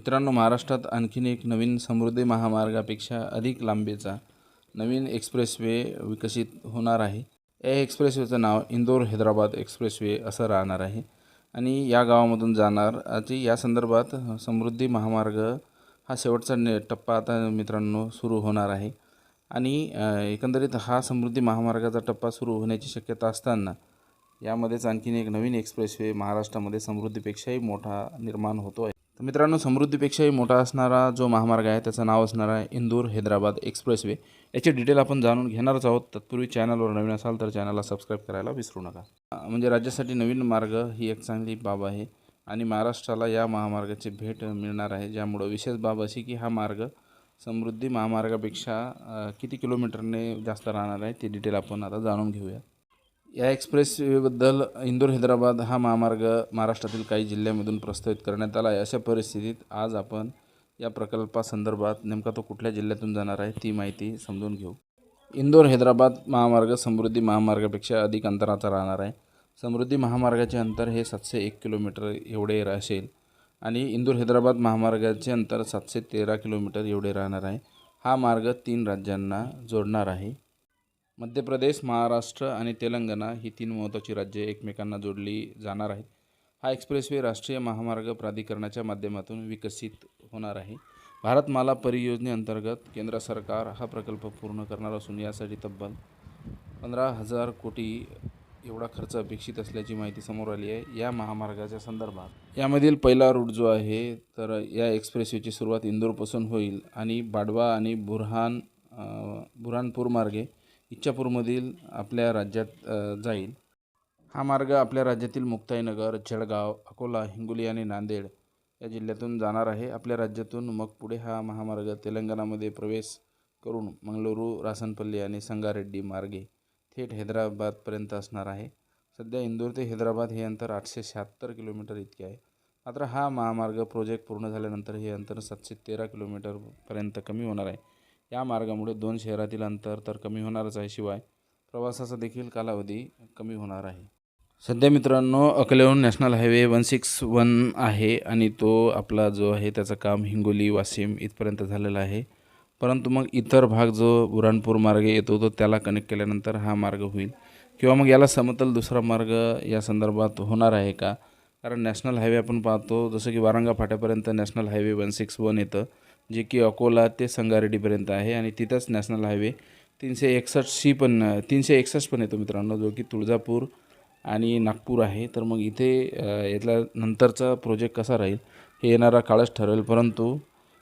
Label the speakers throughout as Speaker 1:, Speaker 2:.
Speaker 1: मित्रांनो महाराष्ट्रात आणखीन एक नवीन समृद्धी महामार्गापेक्षा अधिक लांबीचा नवीन एक्सप्रेसवे विकसित होणार आहे. या एक्सप्रेसवेचं नाव इंदोर हैदराबाद एक्सप्रेसवे असं राहणार आहे. आणि या गावामधून जाणार आधी या संदर्भात समृद्धी महामार्ग हा शेवटचा ने टप्पा आता मित्रांनो सुरू होणार आहे. आणि एकंदरीत हा समृद्धी महामार्गाचा टप्पा सुरू होण्याची शक्यता असताना यामध्येच आणखीन एक नवीन एक्सप्रेसवे महाराष्ट्रामध्ये समृद्धीपेक्षाही मोठा निर्माण होतो आहे तर मित्रांनो समृद्धीपेक्षाही मोठा असणारा जो महामार्ग आहे त्याचं नाव असणार आहे इंदूर हैदराबाद एक्सप्रेसवे. याची डिटेल आपण जाणून घेणारच आहोत. तत्पूर्वी चॅनलवर नवीन असाल तर चॅनलला सबस्क्राईब करायला विसरू नका. म्हणजे राज्यासाठी नवीन मार्ग ही एक चांगली बाब आहे आणि महाराष्ट्राला या महामार्गाची भेट मिळणार आहे. ज्यामुळं विशेष बाब अशी की हा मार्ग समृद्धी महामार्गापेक्षा किती किलोमीटरने जास्त राहणार आहे ती डिटेल आपण आता जाणून घेऊया. या एक्सप्रेसवेबद्दल इंदोर हैदराबाद हा महामार्ग महाराष्ट्रातील काही जिल्ह्यामधून प्रस्तावित करण्यात आला आहे. अशा परिस्थितीत आज आपण या प्रकल्पासंदर्भात नेमका तो कुठल्या जिल्ह्यातून जाणार आहे ती माहिती समजून घेऊ. इंदोर हैदराबाद महामार्ग समृद्धी महामार्गापेक्षा अधिक अंतराचा राहणार आहे. समृद्धी महामार्गाचे अंतर हे सातशे एक किलोमीटर एवढे असेल आणि इंदोर हैदराबाद महामार्गाचे अंतर सातशे तेरा किलोमीटर एवढे राहणार आहे. हा मार्ग तीन राज्यांना जोडणार आहे. मध्य प्रदेश महाराष्ट्र आणि तेलंगणा ही तीन महत्त्वाची राज्ये एकमेकांना जोडली जाणार आहेत. हा एक्सप्रेसवे राष्ट्रीय महामार्ग प्राधिकरणाच्या माध्यमातून विकसित होणार आहे. भारतमाला परियोजनेअंतर्गत केंद्र सरकार हा प्रकल्प पूर्ण करणार असून यासाठी तब्बल पंधरा हजार कोटी एवढा खर्च अपेक्षित असल्याची माहिती समोर आली आहे. या महामार्गाच्या संदर्भात यामधील पहिला रूट जो आहे तर या एक्सप्रेसवेची सुरुवात इंदोरपासून होईल आणि बाडवा आणि बुरहान बुरहानपूर मार्गे इच्छापूरमधील आपल्या राज्यात जाईल. हा मार्ग आपल्या राज्यातील मुक्ताईनगर जळगाव अकोला हिंगोली आणि नांदेड या जिल्ह्यातून जाणार आहे. आपल्या राज्यातून मग पुढे हा महामार्ग तेलंगणामध्ये प्रवेश करून मंगळुरू रासनपल्ली आणि संगारेड्डी मार्गे थेट हैदराबादपर्यंत असणार आहे. सध्या इंदूर ते हैदराबाद हे अंतर आठशे शहात्तर किलोमीटर इतके आहे. मात्र हा महामार्ग प्रोजेक्ट पूर्ण झाल्यानंतर हे अंतर सातशे तेरा किलोमीटरपर्यंत कमी होणार आहे. या मार्गामुळे दोन शहरातील अंतर तर कमी होणारच आहे. शिवाय प्रवासाचा देखील कालावधी कमी होणार आहे. सध्या मित्रांनो अकलेहून national highway one six one आहे आणि तो आपला जो आहे त्याचं काम हिंगोली वाशिम इथपर्यंत झालेलं आहे. परंतु मग इतर भाग जो बुराणपूर मार्ग येतो तो त्याला कनेक्ट केल्यानंतर हा मार्ग होईल. किंवा मग याला समतल दुसरा मार्ग या संदर्भात होणार आहे का? कारण नॅशनल हायवे आपण पाहतो जसं की Waranga फाट्यापर्यंत national highway one six one येतं. जे की अकोला ते संगारेड्डीपर्यंत आहे आणि तिथंच नॅशनल हायवे तीनशे एकसष्ट सी पण तीनशे एकसष्ट पण येतो मित्रांनो जो की तुळजापूर आणि नागपूर आहे. तर मग इथे यातला नंतरचा प्रोजेक्ट कसा राहील हे येणारा काळच ठरवेल परंतु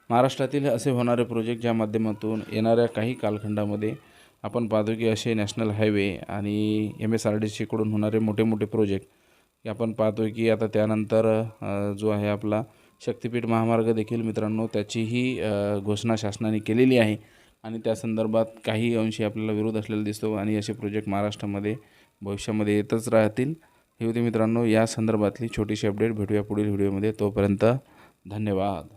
Speaker 1: महाराष्ट्रातील असे होणारे प्रोजेक्ट ज्या माध्यमातून येणाऱ्या काही कालखंडामध्ये आपण पाहतो की असे नॅशनल हायवे आणि एम एस आर डी सीकडून होणारे मोठे मोठे प्रोजेक्ट हे आपण पाहतो की आता त्यानंतर जो आहे आपला शक्तिपीठ महामार्ग देखील मित्रांनो त्याचीही घोषणा शासनाने केलेली आहे. आणि त्या संदर्भात काही अंशी आपल्याला विरोध असलेला दिसतो आणि असे प्रोजेक्ट महाराष्ट्रामध्ये भविष्यामध्ये येतच राहतील. हे होते मित्रांनो या संदर्भातली छोटीशी अपडेट भेटूया पुढील व्हिडिओमध्ये तोपर्यंत धन्यवाद.